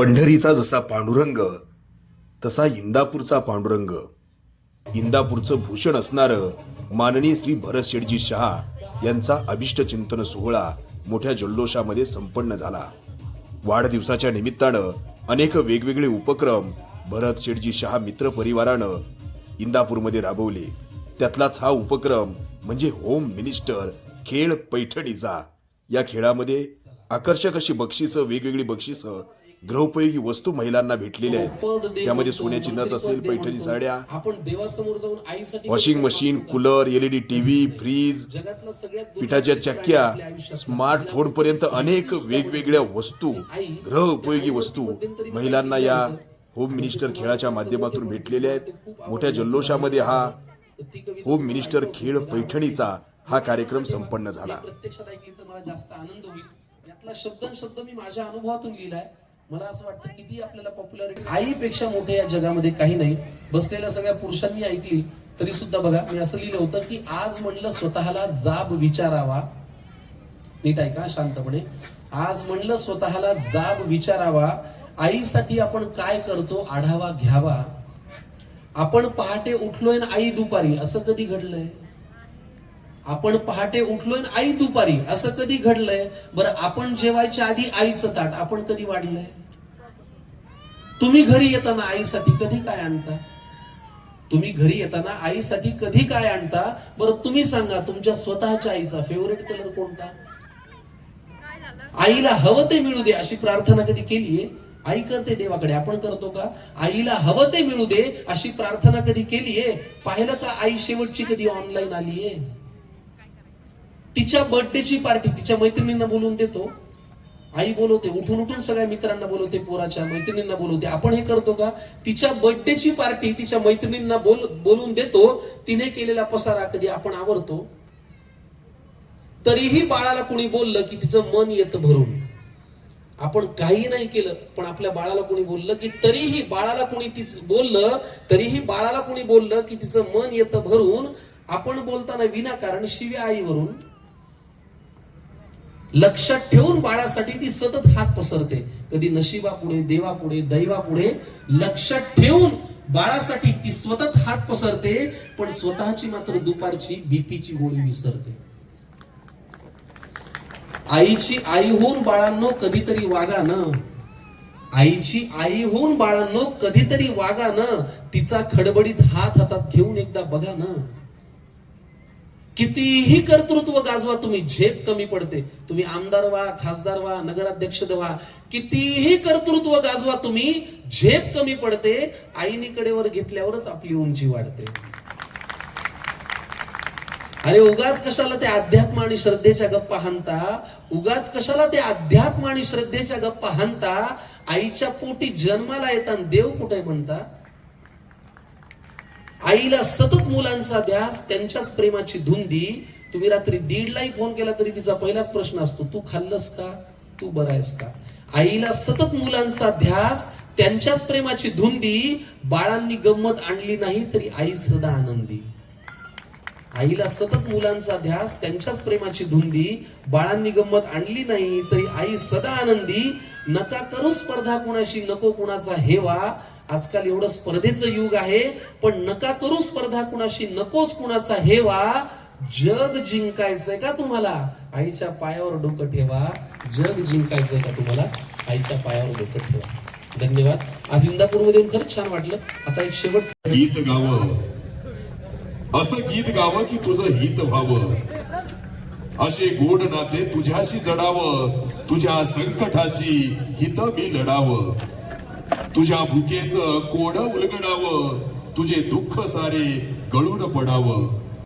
पंढरीचा जसा पांडुरंग तसा इंदापूरचा पांडुरंग. इंदापूरचं भूषण असणारं माननीय श्री भरत शेठजी शहा यांचा अभिष्ट चिंतन सोहळा मोठ्या जल्लोषामध्ये संपन्न झाला. वाढदिवसाच्या निमित्तानं अनेक वेगवेगळे उपक्रम भरत शेठजी शहा मित्र परिवारानं इंदापूरमध्ये राबवले. त्यातलाच हा उपक्रम म्हणजे होम मिनिस्टर खेळ पैठणीचा. या खेळामध्ये आकर्षक अशी बक्षिसं वेगवेगळी बक्षिसं गृहोपयोगी वस्तू महिलांना भेटलेल्या आहेत. त्यामध्ये सोन्याची नथ असेल पैठणी साड्या आपण देवासमोर जाऊन आईसाठी washing machine cooler LED TV fridge पिठाच्या चक्क्या स्मार्टफोन पर्यंत अनेक वेगवेगळ्या वस्तू ग्रह उपयोगी वस्तू महिलांना या होम मिनिस्टर खेळाच्या माध्यमातून भेटलेल्या आहेत. मोठ्या जल्लोषामध्ये हा होम मिनिस्टर खेळ पैठणीचा हा कार्यक्रम संपन्न झाला. प्रत्यक्षात ऐकली तर मला जास्त आनंद होईल. यातला शब्द शब्द मी माझ्या अनुभवातून लिहिलाय. मला असं वाटतं किती आपल्याला पॉप्युलॅरिटी आईपेक्षा मोठे या जगामध्ये काही नाही. बसलेल्या सगळ्या पुरुषांनी ऐकली तरी सुद्धा बघा मी असं लिहिलं होतं की आज म्हणलं स्वतःला जाब विचारावा. नीट ऐका शांतपणे. आज म्हणलं स्वतःला जाब विचारावा. आईसाठी आपण काय करतो? आढावा घ्यावा. आपण पहाटे उठलोय ना आई दुपारी. असं कधी घडलंय? आपण पहाटे उठलोय आई दुपारी असं कधी घडलंय? बरं आपण जेवायच्या आधी आईचं ताट आपण कधी वाढलंय? तुम्ही घरी येताना आईसाठी कधी काय आणता? तुम्ही घरी येताना आईसाठी कधी काय आणता? बरं तुम्ही सांगा तुमच्या स्वतःच्या आईचा फेवरेट कलर कोणता? आईला हवं ते मिळू दे अशी प्रार्थना कधी केलीये? आई करते देवाकडे आपण करतो का? आईला हवं ते मिळू दे अशी प्रार्थना कधी केलीये? पाहिलं का आई शेवटची कधी ऑनलाईन आलीये? तिच्या बर्थडेची पार्टी तिच्या मैत्रिणींना बोलवून देतो. आई बोलवते उठून उठून सगळ्या मित्रांना बोलवते पोराच्या मैत्रिणींना बोलवते. आपण हे करतो का? तिच्या बर्थडेची पार्टी तिच्या मैत्रिणींना बोल बोलून देतो. तिने केलेला पसारा कधी आपण आवरतो? तरीही बाळाला कोणी बोललं की तिचं मन येतं भरून. आपण काही नाही केलं पण आपल्या बाळाला कोणी बोललं की तरीही बाळाला कोणी तिच बोललं तरीही बाळाला कोणी बोललं की तिचं मन येतं भरून. आपण बोलताना विनाकारण शिव्या आईवरून लक्षात ठेवून बाळासाठी ती सतत हात पसरते. कधी नशिबापुढे देवापुढे दैवापुढे लक्षात ठेवून बाळासाठी ती स्वतः हात पसरते पण स्वतःची मात्र दुपारची बीपीची गोळी विसरते. आईची आई होऊन बाळांनो कधीतरी वागा ना. आईची आई होऊन बाळांनो कधीतरी वागा ना. तिचा खडबडीत हात हातात घेऊन एकदा बघा ना. कितीही कर्तृत्व गाजवा तुम्ही झेप कमी पडते. तुम्ही आमदार व्हा खासदार व्हा नगराध्यक्ष व्हा. कितीही कर्तृत्व गाजवा तुम्ही झेप कमी पडते. आईनीकडेवर घेतल्यावरच आपली उंची वाढते. अरे उगाच कशाला ते अध्यात्म आणि श्रद्धेच्या गप्पा हानता उगाच कशाला ते अध्यात्म आणि श्रद्धेच्या गप्पा हानता आईच्या पोटी जन्माला येताना देव कुठे म्हणता आईला सतत मुलांचा ध्यास त्यांच्याच प्रेमाची धुंदी. तुम्ही रात्री दीडलाही फोन केला तरी तिचा पहिलाच प्रश्न असतो तू खाल्लस का? तू बरा आहेस का? आईला सतत मुलांचा ध्यास त्यांच्याच प्रेमाची धुंदी. बाळांनी गंमत आणली नाही तरी आई सदा आनंदी. आईला सतत मुलांचा ध्यास त्यांच्याच प्रेमाची धुंदी. बाळांनी गंमत आणली नाही तरी आई सदा आनंदी. नका करू स्पर्धा कुणाशी नको कुणाचा हेवा. आजकाल एवढं स्पर्धेचं युग आहे पण नका करू स्पर्धा कुणाशी नकोच कुणाचा हेवा. जग जिंकायचंय का तुम्हाला? आईच्या पायावर डोकं ठेवा. जग जिंकायचंय का तुम्हाला? आईच्या पायावर डोकं ठेवा. धन्यवाद. आज इंदापूरमध्ये मध्ये खरंच छान वाटलं. आता एक शेवट गीत गावं. असं गीत गावं की तुझं हित व्हावं. असे गोड नाते तुझ्याशी जडावं. तुझ्या संकटाशी हित मी लढावं. तुझ्या भुकेच कोड उलगडावं. तुझे दुःख सारे गळून पडावं.